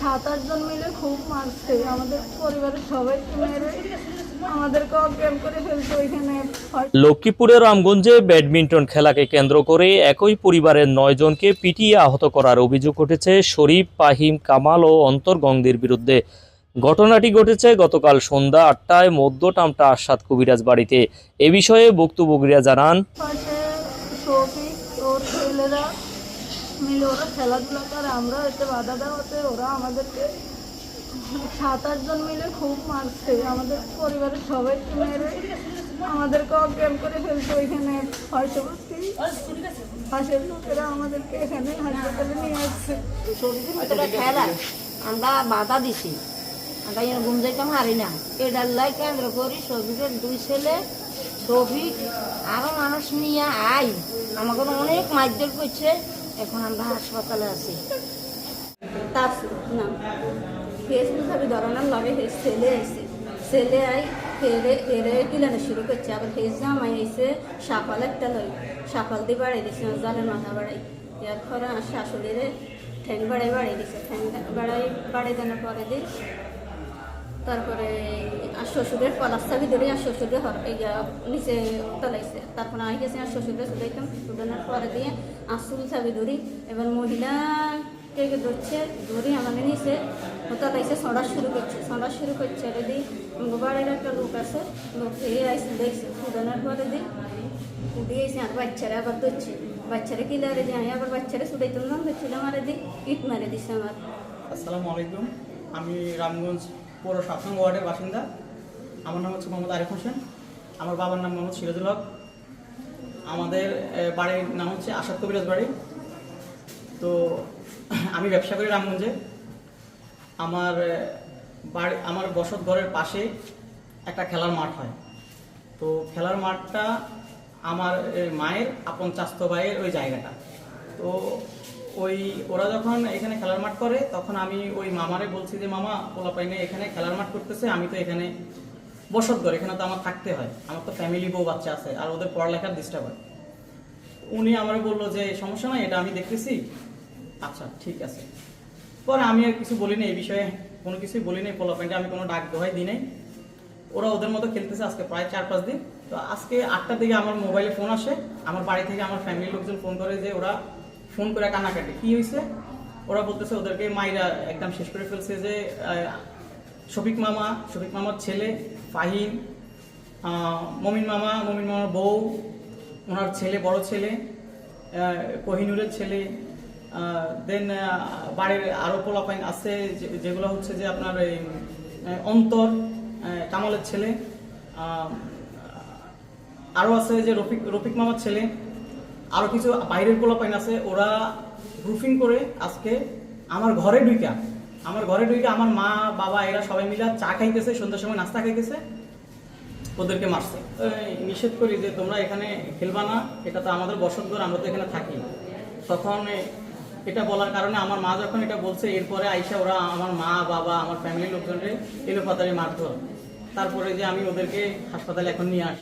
সাত আটজন মিলে খুব মারছে। আমাদের পরিবারের সবাইকে মেরে আমাদেরকে অজ্ঞান করে ফেলছে ওইখানে। লক্ষ্মীপুরের রামগঞ্জে ব্যাডমিন্টন খেলাকে কেন্দ্র করে একই পরিবারের নয়জনকে পিটিয়ে আহত করার অভিযোগ উঠেছে শরীফ পাহিম কামাল ও অন্তর্গঙ্গের বিরুদ্ধে। ঘটনাটি ঘটেছে গতকাল সন্ধ্যা আটটায় মধ্য টামটা আসাদ কবিরাজ বাড়িতে। এ বিষয়ে ভুক্তভোগীরা জানান পাশে শফিক ওর ছেলেরা মিলে ওরা খেলাধুলা করে আমরা এতে বাধা দেওয়াতে ওরা আমাদেরকে সাত আটজন মিলে খুব মারছে। আমাদের পরিবারের সবাইকে মেরে আমাদেরকে অজ্ঞান করে ফেলছে ওইখানে। পার্শ্ববর্তী পাশের লোকেরা আমাদেরকে এখানে হাসপাতালে নিয়ে আসছে। খেলা। আমরা বাধা দিছি। আমরা এখানে ঘুম যাইতে হারি না। এটার লাই কেন্দ্র করি শফিকের দুই ছেলে শফিক আরও মানুষ নিয়ে আই আমাকে অনেক মারধর করছে। এখন আমরা হাসপাতালে আছি। তার নাম ফেসবুক ধরনের লগে হেস ছেলে আইছে। ছেলে আই ফেরে ফেরে কিলানো শুরু করছে। আবার হেস জামাই আইছে সাপাল একটা লই। সাপাল দিয়ে বাড়াই দিছে, জালের মাথা বাড়াই। এর পরে আর শাশুড়িরে ঠ্যাং বাড়াই বাড়াই দিছে। ঠ্যাং বাড়াই বাড়াই দেওয়ার পরে দিয়ে তারপরে আর শ্বশুরের পলাশ চাবি ধরে আর শ্বশুরে এই নিচে তলাইছে। তারপরে আই গেছে আর শ্বশুরের শুধাইতাম শুধানোর পরে দিয়ে আসুল চাবি ধরি, এবার মহিলা কে কে ধরছে, ধরি আমাদের নিচে তলাইছে ছড়া শুরু করছে। ছড়া শুরু করছে দিয়ে আমাকে বাড়ির একটা লোক আছে, লোক এ আইসে দেখছে শুধানোর পরে দিয়ে উঠে গেছে আর বাচ্চারা আবার ধরছে। বাচ্চারা কিলারে দিয়ে আমি আবার বাচ্চারা শুধাইতাম না ধরছিলাম আর দিয়ে ইট মারে দিছে আমার। আসসালামু আলাইকুম। আমি রামগঞ্জ পৌর সাত নং ওয়ার্ডের বাসিন্দা। আমার নাম হচ্ছে মোহাম্মদ আরিফ হোসেন। আমার বাবার নাম মোহাম্মদ সিরাজুল হক। আমাদের বাড়ির নাম হচ্ছে আসাদ কবিরাজ বাড়ি। তো আমি ব্যবসা করি রামগঞ্জে। আমার বাড়ি, আমার বসত ঘরের পাশে একটা খেলার মাঠ হয়। তো খেলার মাঠটা আমার মায়ের, আপন চাস্ত ভাইয়ের ওই জায়গাটা। তো ওই ওরা যখন এখানে খেলার মাঠ করে, তখন আমি ওই মামারে বলছি যে, মামা পোলা পাইনে এখানে খেলার মাঠ করতেছে, আমি তো এখানে বসত ঘর, এখানে তো আমার থাকতে হয়। আমার তো ফ্যামিলি বউ বাচ্চা আছে, আর ওদের পড়ালেখার ডিস্টার্ব হয়। উনি আমার বলল যে, সমস্যা নয় এটা আমি দেখতেছি। আচ্ছা ঠিক আছে। পরে আমি আর কিছু বলিনি এই বিষয়ে, কোনো কিছুই বলিনি। পোলা পাইনটা আমি কোনো ডাক দোহাই দিই নাই। ওরা ওদের মতো খেলতেছে আজকে প্রায় চার পাঁচ দিন। তো আজকে আটটার দিকে আমার মোবাইলে ফোন আসে। আমার বাড়ি থেকে আমার ফ্যামিলির লোকজন ফোন করে যে, ওরা ফোন করে কান্নাকাটি। কি হয়েছে ওরা বলতেছে ওদেরকে মাইরা একদম শেষ করে ফেলছে যে শফিক মামা, শফিক মামার ছেলে, ফাহিম মমিন মামা, মমিন মামার বউ, ওনার ছেলে, বড় ছেলে কোহিনুরের ছেলে দেন বাড়ির আরও পোলাপাইন আছে যেগুলো হচ্ছে যে আপনার এই অন্তর কামালের ছেলে আরও আছে যে রফিক রফিক মামার ছেলে আরও কিছু বাইরের পোলাপাইন আছে, ওরা রুফিং করে আজকে আমার ঘরে ঢুইকা। আমার ঘরে ঢুইকা আমার মা, বাবা, এরা সবাই মিলে চা খাইতেছে, সন্ধ্যার সময় নাস্তা খাইতেছে, ওদেরকে মারছে। নিষেধ করি যে তোমরা এখানে খেলবা না, এটা তো আমাদের বসতঘর আমরা তো এখানে থাকি। তখন এটা বলার কারণে আমার মা যখন এটা বলছে, এরপরে আইসা ওরা আমার মা, বাবা, আমার ফ্যামিলির লোকজনকে এলোপাতারি মারধর। তারপরে যে আমি ওদেরকে হাসপাতালে এখন নিয়ে আসি।